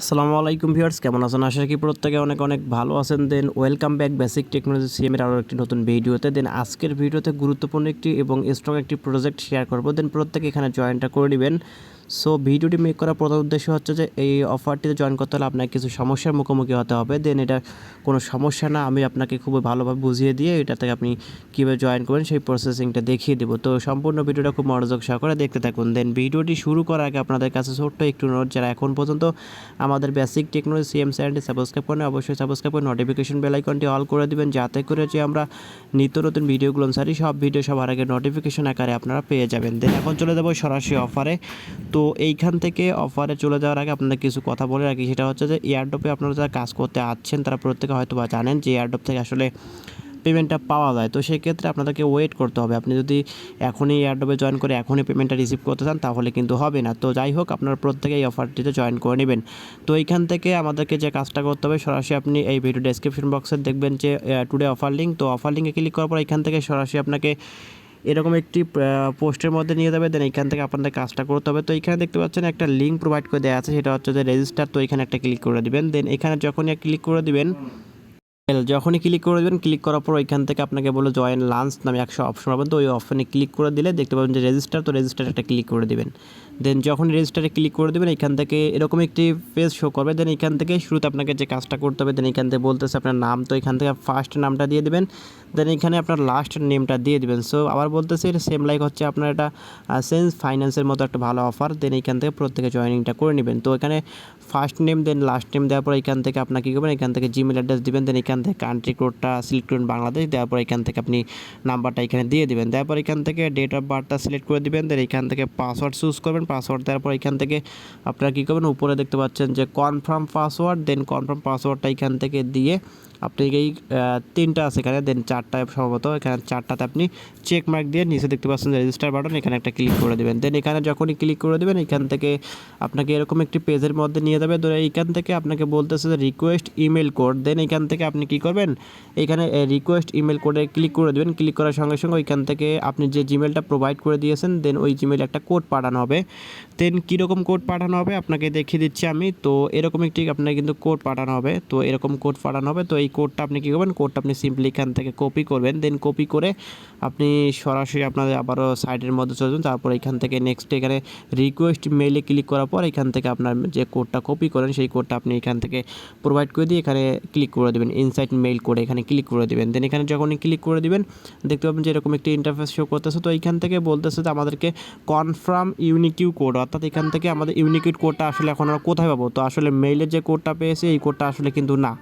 আসসালামু আলাইকুম ভিউয়ার্স, কেমন আছেন? আশা করি প্রত্যেকে অনেক অনেক ভালো আছেন। Then welcome back Basic Technology সিএমের আরও একটি নতুন ভিডিওতে। দেন আজকের ভিডিওতে গুরুত্বপূর্ণ একটি এবং স্ট্রং একটি প্রজেক্ট শেয়ার করব। দেন প্রত্যেকে এখানে জয়েনটা করে নেবেন। সো ভিডিওটি মেক করার প্রধান উদ্দেশ্য হচ্ছে যে এই অফারটিতে জয়েন করতে হলে আপনাকে কিছু সমস্যার মুখোমুখি হতে হবে। দেন এটা কোনো সমস্যা না, আমি আপনাকে খুবই ভালোভাবে বুঝিয়ে দিয়ে এটা থেকে আপনি কীভাবে জয়েন করবেন সেই প্রসেসিংটা দেখিয়ে দেবো। তো সম্পূর্ণ ভিডিওটা খুব মনোযোগ সহকারে দেখতে থাকুন। দেন ভিডিওটি শুরু করার আগে আপনাদের কাছে ছোট্ট একটু নোট যারা এখন পর্যন্ত আমাদের বেসিক টেকনোলজি সিএম চ্যানেলটি সাবস্ক্রাইব করেন অবশ্যই সাবস্ক্রাইব করে নোটিফিকেশন বেল আইকনটি অল করে দেবেন, যাতে করে যে আমরা নিত্য নতুন ভিডিওগুলো সারি সব ভিডিও সবার আগে নোটিফিকেশন আকারে আপনারা পেয়ে যাবেন। দেন এখন চলে যাব সরাসরি অফারে তো এইখান থেকে অফারে চলে যাওয়ার আগে আপনাদের কিছু কথা বলে রাখি। সেটা হচ্ছে যে এয়ারড্রপে আপনারা যারা কাজ করতে আসছেন, তারা প্রত্যেকে হয়তো বা জানেন যে এয়ারড্রপ থেকে আসলে পেমেন্টটা পাওয়া যায়। তো সেক্ষেত্রে আপনাদেরকে ওয়েট করতে হবে। আপনি যদি এখনই এয়ারড্রপে জয়েন করে এখনই পেমেন্টটা রিসিভ করতে চান, তাহলে কিন্তু হবে না। তো যাই হোক, আপনারা প্রত্যেকে এই অফারটিতে জয়েন করে নেবেন। তো এইখান থেকে আমাদেরকে যে কাজটা করতে হবে, সরাসরি আপনি এই ভিডিও ডেসক্রিপশন বক্সে দেখবেন যে টুডে অফার লিঙ্ক তো অফার লিঙ্কে ক্লিক করার পর এখান থেকে সরাসরি আপনাকে এরকম একটি পোস্টের মধ্যে নিয়ে যাবে দেন এখান থেকে আপনাদের কাজটা করতে হবে। তো এখানে দেখতে পাচ্ছেন একটা লিঙ্ক প্রোভাইড করে দেওয়া আছে, সেটা হচ্ছে যে রেজিস্টার তো এখানে একটা ক্লিক করে দিবেন। দেন এখানে যখনই ক্লিক করে দিবেন যখনই ক্লিক করে দেবেন ক্লিক করার পর ওইখান থেকে আপনাকে বলে জয়েন লাঞ্চ নামে একশো অপশন পাবেন। তো ওই অপশনে ক্লিক করে দিলে দেখতে পাবেন যে রেজিস্টার তো রেজিস্টার একটা ক্লিক করে দেবেন। দেন যখন রেজিস্টারে ক্লিক করে দেবেন এখান থেকে এরকম একটি পেজ শো করবে দেন এখান থেকে শুরুতে আপনাকে যে কাজটা করতে হবে দেন এখান থেকে বলতেছে আপনার নাম তো এখান থেকে ফার্স্ট নামটা দিয়ে দেবেন দেন এখানে আপনার লাস্ট নেমটা দিয়ে দেবেন সো আবার বলতেছে সেম লাইক হচ্ছে আপনার এটা সেন্স ফাইন্যান্সের মতো একটা ভালো অফার দেন এখান থেকে প্রত্যেকে জয়েনিংটা করে নেবেন তো এখানে ফার্স্ট নেম দেন লাস্ট নেম দেওয়ার পর এখান থেকে আপনার কী করবেন এখান থেকে জিমেল অ্যাড্রেস দেবেন দেন এখান থেকে কান্ট্রি কোডটা সিলেক্ট করবেন বাংলাদেশ দেওয়ার পর এখান থেকে আপনি নাম্বারটা এখানে দিয়ে দিবেন দেওয়ার পর এখান থেকে ডেট অফ বার্থটা সিলেক্ট করে দিবেন দেন এখান থেকে পাসওয়ার্ড চুজ করবেন পাসওয়ার্ড দেওয়ার পর এখান থেকে আপনারা কী করবেন? উপরে দেখতে পাচ্ছেন যে কনফার্ম পাসওয়ার্ড দেন কনফার্ম পাসওয়ার্ডটা এখান থেকে দিয়ে আপনি এই তিনটা আছে এখানে দেন চারটা সম্ভবত, এখানে চারটাতে আপনি চেক মার্ক দিয়ে নিচে দেখতে পাচ্ছেন রেজিস্টার বাটন এখানে একটা ক্লিক করে দেবেন। দেন এখানে যখনই ক্লিক করে দেবেন, এখান থেকে আপনাকে এরকম একটি পেজের মধ্যে নিয়ে যাবে, ধরে এইখান থেকে আপনাকে বলতেছে যে রিকোয়েস্ট ইমেল কোড দেন এখান থেকে আপনি কি করবেন, এখানে রিকোয়েস্ট ইমেল কোডে ক্লিক করে দেবেন। ক্লিক করার সঙ্গে সঙ্গে ওইখান থেকে আপনি যে জিমেলটা প্রোভাইড করে দিয়েছেন দেন ওই জিমেলে একটা কোড পাঠানো হবে। দেন কীরকম কোড পাঠানো হবে, আপনাকে দেখিয়ে দিচ্ছি আমি। তো এরকম একটি আপনাকে কিন্তু কোড পাঠানো হবে। তো এরকম কোড পাঠানো হবে। তো এই কোডটা আপনি কী করবেন? কোডটা আপনি সিম্পলি এখান থেকে কপি করবেন দেন কপি করে আপনি সরাসরি আপনাদের আবারও সাইটের মধ্যে চলে যাবেন তারপর এখান থেকে নেক্সট এখানে রিকোয়েস্ট মেইলে ক্লিক করার পর এখান থেকে আপনার যে কোডটা কপি করেন, সেই কোডটা আপনি এখান থেকে প্রোভাইড করে দিয়ে এখানে ক্লিক করে দেবেন। ইনসাইট মেইল করে এখানে ক্লিক করে দেবেন। দেন এখানে যখনই ক্লিক করে দিবেন, দেখতে পাবেন যে এরকম একটি ইন্টারফেস শো করতেছে। তো এইখান থেকে বলতেছে যে আমাদেরকে কনফার্ম ইউনিকিউ কোড অর্থাৎ এখান থেকে আমাদের ইউনিকিউ কোডটা আসলে এখন আমরা কোথায় পাবো? তো আসলে মেইলের যে কোডটা পেয়েছে, এই কোডটা আসলে কিন্তু না।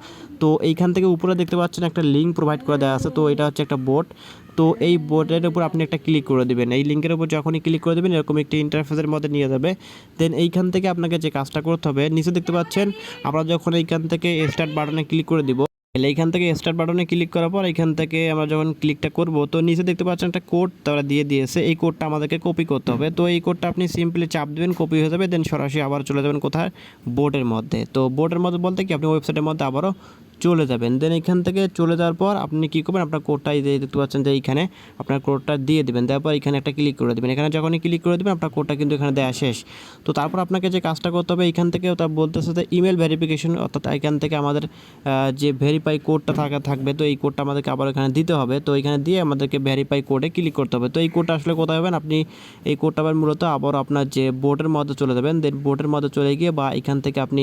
তো এইখান থেকে উপরে দেখতে পাচ্ছেন একটা লিঙ্ক প্রোভাইড করে দেওয়া আছে, তো এটা হচ্ছে একটা বোর্ড তো এই বোর্ডের উপর আপনি একটা ক্লিক করে দেবেন। এই লিঙ্কের উপর যখনই ক্লিক করে দেবেন, এরকম একটি ইন্টারফেসের মধ্যে নিয়ে যাবে। দেন এইখান থেকে আপনাকে যে কাজটা করতে হবে, নিচে দেখতে পাচ্ছেন, আমরা যখন এইখান থেকে স্টার্ট বাটনে ক্লিক করে দিব এইখান থেকে স্টার্ট বাটনে ক্লিক করার পর এখান থেকে আমরা যখন ক্লিকটা করব, তো নিচে দেখতে পাচ্ছেন একটা কোড তারা দিয়ে দিয়েছে। এই কোডটা আমাদেরকে কপি করতে হবে। তো এই কোডটা আপনি সিম্পলি চাপ দেবেন কপি হয়ে যাবে দেন সরাসরি আবার চলে যাবেন কোথায়? বোর্ডের মধ্যে। তো বোর্ডের মধ্যে বলতে কি, আপনি ওয়েবসাইটের মধ্যে আবারও চলে যাবেন। দেন এখান থেকে চলে যাওয়ার পর আপনি কী করবেন? আপনার কোডটা দেখতে পাচ্ছেন যে এইখানে আপনার কোডটা দিয়ে দেবেন। তারপর এখানে একটা ক্লিক করে দেবেন। এখানে যখনই ক্লিক করে দেবেন, আপনার কোডটা কিন্তু এখানে দেওয়া শেষ। তো তারপর আপনাকে যে কাজটা করতে হবে, এখান থেকে তা বলতেছে যে ইমেল ভেরিফিকেশন অর্থাৎ এখান থেকে আমাদের যে ভেরিফাই কোডটা থাকা, থাকবে, তো এই কোডটা আমাদেরকে আবার এখানে দিতে হবে। তো এখানে দিয়ে আমাদেরকে ভেরিফাই কোডে ক্লিক করতে হবে। তো এই কোডটা আসলে কোথায় হবেন আপনি এই কোডটা আবার মূলত আবার আপনার যে বোর্ডের মধ্যে চলে যাবেন। দেন বোর্ডের মধ্যে চলে গিয়ে বা এখান থেকে আপনি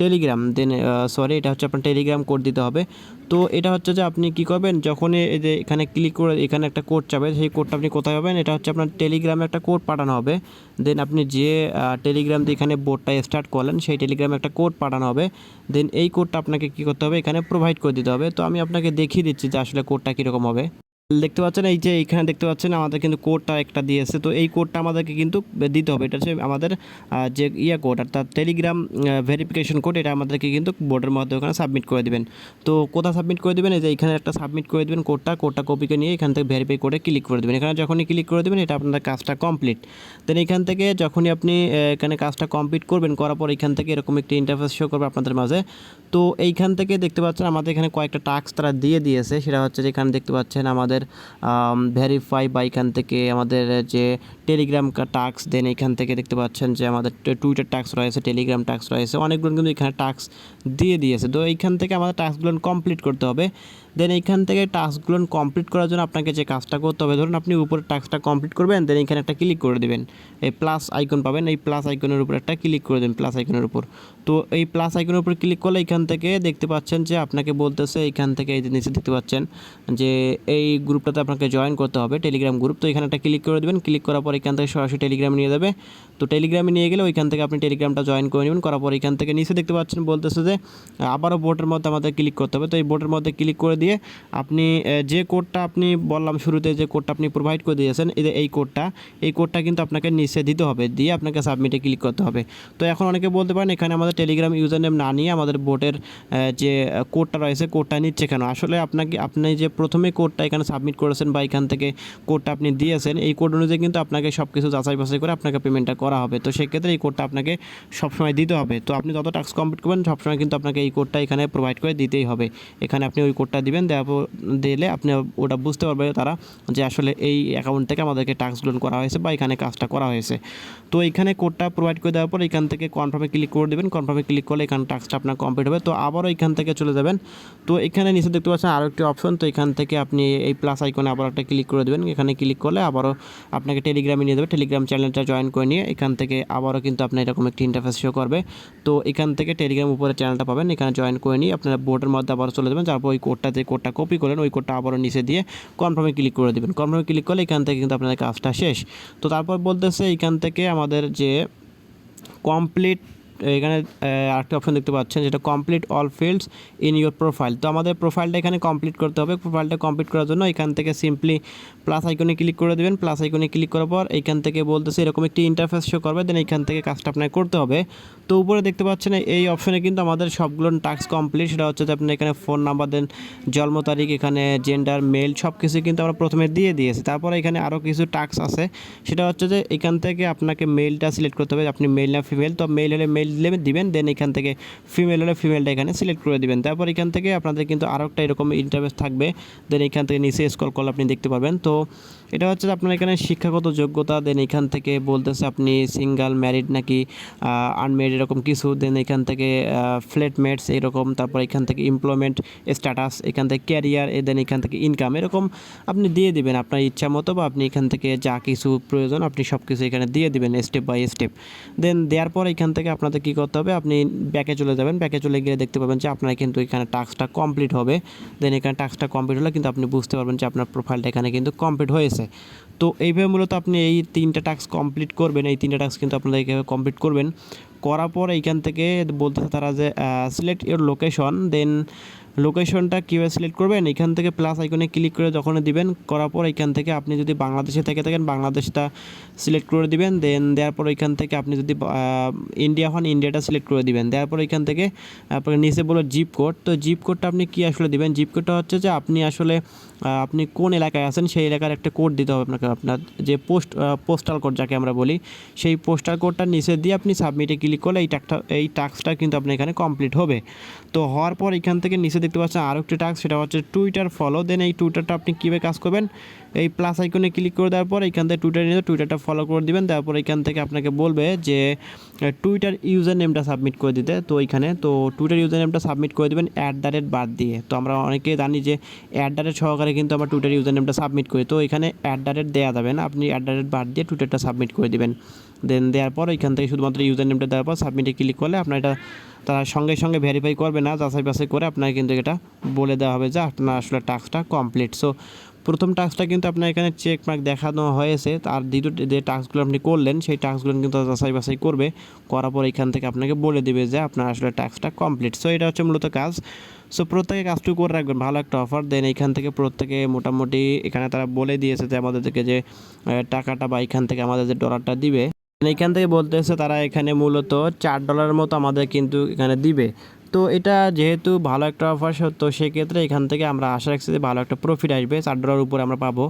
টেলিগ্রাম দেন সরি এটা হচ্ছে আপনার টেলিগ্রাম কোড দিতে হবে। তো এটা হচ্ছে যে আপনি কী করবেন, যখনই এই যে এখানে ক্লিক করে, এখানে একটা কোড চাবে সেই কোডটা আপনি কোথায় পাবেন? এটা হচ্ছে আপনার টেলিগ্রামে একটা কোড পাঠানো হবে। দেন আপনি যে টেলিগ্রাম দিয়ে এখানে বোর্ডটা স্টার্ট করলেন, সেই টেলিগ্রামে একটা কোড পাঠানো হবে। দেন এই কোডটা আপনাকে কী করতে হবে? এখানে প্রোভাইড করে দিতে হবে। তো আমি আপনাকে দেখিয়ে দিচ্ছি যে আসলে কোডটা কীরকম হবে। দেখতে পাচ্ছেন, এই যে এইখানে দেখতে পাচ্ছেন, আমাদের কিন্তু কোডটা একটা দিয়েছে। তো এই কোডটা আমাদেরকে কিন্তু দিতে হবে। এটা হচ্ছে আমাদের যে ইয়া কোড অর্থাৎ টেলিগ্রাম ভেরিফিকেশন কোড এটা আমাদেরকে কিন্তু বোর্ডের মধ্যে ওখানে সাবমিট করে দেবেন। তো কোথায় সাবমিট করে দেবেন? এই যে এখানে একটা সাবমিট করে দেবেন কোডটা কোডটা কপিকে নিয়ে এখান থেকে ভেরিফাই করে ক্লিক করে দেবেন। এখানে যখনই ক্লিক করে দেবেন, এটা আপনাদের কাজটা কমপ্লিট দেন এখান থেকে যখনই আপনি এখানে কাজটা কমপ্লিট করবেন, করার পর এখান থেকে এরকম একটি ইন্টারফেস শো করবে আপনাদের মাঝে। তো এইখান থেকে দেখতে পাচ্ছেন, আমাদের এখানে কয়েকটা টাস্ক তারা দিয়ে দিয়েছে। সেটা হচ্ছে যে এখানে দেখতে পাচ্ছেন, আমাদের ভেরিফাই বা এখান থেকে আমাদের যে টেলিগ্রাম টাক্স দেন এখান থেকে দেখতে পাচ্ছেন যে আমাদের টুইটার টাক্স রয়েছে টেলিগ্রাম টাক্স রয়েছে, অনেকগুলো কিন্তু এখানে টাক্স দিয়ে দিয়েছে। তো এইখান থেকে আমাদের টাস্কগুলো কমপ্লিট করতে হবে। দেন এইখান থেকে টাস্কগুলো কমপ্লিট করার জন্য আপনাকে যে কাজটা করতে হবে, ধরুন আপনি উপরে টাস্কটা কমপ্লিট করবেন দেন এখানে একটা ক্লিক করে দেবেন। এই প্লাস আইকন পাবেন, এই প্লাস আইকনের উপর একটা ক্লিক করে দেবেন প্লাস আইকনের উপর। তো এই প্লাস আইকনের উপর ক্লিক করলে এখান থেকে দেখতে পাচ্ছেন যে আপনাকে বলতেছে এইখান থেকে এই যে নিচে দেখতে পাচ্ছেন যে এই গ্রুপটাতে আপনাকে জয়েন করতে হবে টেলিগ্রাম গ্রুপ তো এখানে একটা ক্লিক করে দেবেন ক্লিক করার পর এখান থেকে সরাসরি টেলিগ্রাম নিয়ে যাবে। তো টেলিগ্রামে নিয়ে গেলে ওইখান থেকে আপনি টেলিগ্রামটা জয়েন করে নেবেন। করার পর এখান থেকে নিচে দেখতে পাচ্ছেন বলতেছে যে, আবারও বোটের মধ্যে আমাদের ক্লিক করতে হবে। তো এই বোটের মধ্যে ক্লিক করে দিয়ে আপনি যে কোডটা আপনি বললাম শুরুতে যে কোডটা আপনি প্রোভাইড করে দিয়েছেন, এই কোডটা এই কোডটা কিন্তু আপনাকে নিচে দিতে হবে। দিয়ে আপনাকে সাবমিটে ক্লিক করতে হবে। তো এখন অনেকে বলতে পারেন, এখানে আমাদের টেলিগ্রাম ইউজার নেম না নিয়ে আমাদের বোটের যে কোডটা রয়েছে কোডটা নিচ্ছে কেন? আসলে আপনাকে, আপনি যে প্রথমে কোডটা এখানে সাবমিট করেছেন বা এখান থেকে কোডটা আপনি দিয়েছেন, এই কোড অনুযায়ী কিন্তু আপনাকে সব কিছু যাচাই বাছাই করে আপনাকে পেমেন্টটা করা হবে। তো সেক্ষেত্রে এই কোডটা আপনাকে সবসময় দিতে হবে। তো আপনি যত টাস্ক কমপ্লিট করবেন, সবসময় কিন্তু আপনাকে এই কোডটা এখানে প্রোভাইড করে দিতেই হবে। এখানে আপনি ওই কোডটা দিবেন, দেওয়ার দিলে আপনি ওটা বুঝতে পারবে তারা যে আসলে এই অ্যাকাউন্ট থেকে আমাদেরকে টাস্কগুলো করা হয়েছে বা এখানে কাজটা করা হয়েছে। তো এখানে কোডটা প্রোভাইড করে দেওয়ার পর এখান থেকে কনফার্মে ক্লিক করে দেবেন। কনফার্মে ক্লিক করলে এখানে টাস্কটা আপনার কমপ্লিট হবে। তো আবারও এখান থেকে চলে যাবেন। তো এখানে নিচে দেখতে পাচ্ছেন আরও একটি অপশন তো এখান থেকে আপনি এই প্লাস আইকনে আবার একটা ক্লিক করে দেবেন। এখানে ক্লিক করলে আবারও আপনাকে টেলিগ্রামে নিয়ে যাবে। টেলিগ্রাম চ্যানেলটা জয়েন করে নিয়ে এখান থেকে আবারও কিন্তু আপনার এরকম একটি ইন্টারফেস শো করবে। তো এখান থেকে টেলিগ্রাম উপরে চ্যানেলটা পাবেন। এখানে জয়েন করে নিয়ে আপনারা বোর্ডের মধ্যে আবারও চলে যাবেন। তারপর ওই কোডটা যে কোডটা কপি করেন ওই কোডটা আবারও নিচে দিয়ে কনফার্মে ক্লিক করে দেবেন। কনফার্মে ক্লিক করলে এখান থেকে কিন্তু আপনাদের কাজটা শেষ। তো তারপর বলতেছে এখান থেকে আমাদের যে কমপ্লিট এখানে আরেকটা অপশন দেখতে পাচ্ছেন যেটা complete all fields in your profile তো আমাদের প্রোফাইলটা এখানে কমপ্লিট করতে হবে। প্রোফাইলটা কমপ্লিট করার জন্য এখান থেকে সিম্পলি প্লাস আইকনে ক্লিক করে দেবেন। প্লাস আইকনে ক্লিক করার পর এখান থেকে বলতেছে এরকম একটি ইন্টারফেস শো করবে। দেন এখান থেকে কাজটা আপনাকে করতে হবে। তো উপরে দেখতে পাচ্ছেন এই অপশনে কিন্তু আমাদের সবগুলো টাস্ক কমপ্লিট সেটা হচ্ছে যে আপনি এখানে ফোন নাম্বার দেন জন্ম তারিখ, এখানে জেন্ডার মেল সব কিছু কিন্তু আমরা প্রথমে দিয়ে দিয়েছি। তারপরে এখানে আরও কিছু টাস্ক আছে। সেটা হচ্ছে যে এখান থেকে আপনাকে মেলটা সিলেক্ট করতে হবে। আপনি মেল না ফিমেল তো মেল হলে মেল দিবেন দেন এখান থেকে ফিমেল হলে ফিমেলটা এখানে সিলেক্ট করে দিবেন। তারপর এখান থেকে আপনাদের কিন্তু আরও একটা এরকম ইন্টারভেস থাকবে দেন এখান থেকে নিচে স্কল করলে আপনি দেখতে পারবেন। তো এটা হচ্ছে আপনার এখানে শিক্ষাগত যোগ্যতা দেন এখান থেকে বলতেছে আপনি সিঙ্গাল ম্যারিড নাকি আনম্যারিড এরকম কিছু দেন এখান থেকে ফ্ল্যাটমেটস এরকম, তারপর এখান থেকে এমপ্লয়মেন্ট স্ট্যাটাস এখান থেকে ক্যারিয়ার দেন এখান থেকে ইনকাম এরকম আপনি দিয়ে দিবেন। আপনার ইচ্ছা মতো বা আপনি এখান থেকে যা কিছু প্রয়োজন আপনি সব কিছু এখানে দিয়ে দিবেন স্টেপ বাই স্টেপ দেন দেওয়ার পর এখান থেকে আপনাদের কী করতে হবে? আপনি ব্যাকে চলে যাবেন। ব্যাকে চলে গিয়ে দেখতে পাবেন যে আপনার কিন্তু এখানে টাস্কটা কমপ্লিট হবে। দেন এখানে টাস্কটা কমপ্লিট হলে কিন্তু আপনি বুঝতে পারবেন যে আপনার প্রোফাইলটা এখানে কিন্তু কমপ্লিট হয়েছে। তো এইভাবে মূলত আপনি এই তিনটা টাস্ক কমপ্লিট করবেন। এই তিনটা টাস্ক কিন্তু আপনারা এইভাবে কমপ্লিট করবেন। করার পর এইখান থেকে বলতেছে তারা যে সিলেক্ট ইউর লোকেশন দেন লোকেশনটা কীভাবে সিলেক্ট করবেন? এখান থেকে প্লাস আইকনে ক্লিক করে যখন দিবেন, করার পর এখান থেকে আপনি যদি বাংলাদেশে থেকে থাকেন, বাংলাদেশটা সিলেক্ট করে দিবেন দেন দেওয়ার পর এখান থেকে আপনি যদি ইন্ডিয়া হন ইন্ডিয়াটা সিলেক্ট করে দিবেন। দেওয়ার পর এখান থেকে আপনার নিচে বলো জিপ কোড তো জিপ কোডটা আপনি কী আসলে দিবেন? জিপ কোডটা হচ্ছে যে আপনি আসলে আপনি কোন এলাকায় আছেন, সেই এলাকার একটা কোড দিতে হবে আপনাকে। আপনার যে পোস্ট পোস্টাল কোড যাকে আমরা বলি, সেই পোস্টাল কোডটা নিচে দিয়ে আপনি সাবমিটে ক্লিক করলে এই টাকটা এই টাস্কটা কিন্তু আপনার এখানে কমপ্লিট হবে। তো হওয়ার পর এখান থেকে নিচে দেখতে পাচ্ছেন আরও একটি টাস্ক সেটা হচ্ছে টুইটার ফলো দেন এই টুইটারটা আপনি কীভাবে কাজ করবেন? এই প্লাস আইকনে ক্লিক করে দেওয়ার পর এখান থেকে টুইটার নিয়ে টুইটারটা ফলো করে দিবেন, তারপর এখান থেকে আপনাকে বলবে যে টুইটার ইউজার নেমটা সাবমিট করে দিতে। তো এখানে, তো টুইটার ইউজার নেমটা সাবমিট করে দেবেন অ্যাট দ্য রেট বাদ দিয়ে। তো আমরা অনেকে জানি যে অ্যাট দ্য রেট সহকারে কিন্তু আমরা টুইটার ইউজার নেমটা সাবমিট করি। তো এখানে অ্যাট দ্য রেট দেওয়া যাবে না। আপনি অ্যাট দ্য রেট বাদ দিয়ে টুইটারটা সাবমিট করে দিবেন। দেন দেওয়ার পর এখান থেকে শুধুমাত্র ইউজার নেমটা পর সাবমিটে ক্লিক করলে আপনার এটা তারা সঙ্গে সঙ্গে ভেরিফাই করবে না, যাচাই বাছাই করে আপনার কিন্তু এটা বলে দেওয়া হবে যে আপনার আসলে টাস্কটা কমপ্লিট সো প্রথম টাস্কটা কিন্তু আপনার এখানে চেক মার্ক দেখানো হয়েছে। আর দ্বিতীয় যে টাস্কগুলো আপনি করলেন, সেই টাস্কগুলো কিন্তু যাচাই বাছাই করবে। করার পর এখান থেকে আপনাকে বলে দেবে যে আপনার আসলে টাস্কটা কমপ্লিট সো এটা হচ্ছে মূলত কাজ। সো প্রত্যেকে কাজটুকু করে রাখবেন। ভালো একটা অফার দেন এখান থেকে প্রত্যেকে মোটামুটি এখানে তারা বলে দিয়েছে যে আমাদেরকে যে টাকাটা বা এখান থেকে আমাদের যে ডলারটা দিবে। এখান থেকে বলতেছে তারা এখানে মূলত চার ডলারের মতো আমাদের কিন্তু এখানে দিবে। তো এটা যেহেতু ভালো একটা অফার তো সেক্ষেত্রে এখান থেকে আমরা আশা রাখছি যে ভালো একটা প্রফিট আসবে, চার ডলার উপরে আমরা পাবো।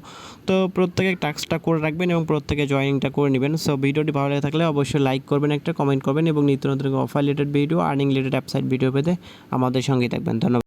তো প্রত্যেকে টাস্কটা করে রাখবেন এবং প্রত্যেকে জয়েনিংটা করে নেবেন। সো ভিডিওটি ভালো লেগে থাকলে অবশ্যই লাইক করবেন একটা কমেন্ট করবেন এবং নিত্য নতুন offer related video earning related app site video পেতে আমাদের সঙ্গেই থাকবেন। ধন্যবাদ।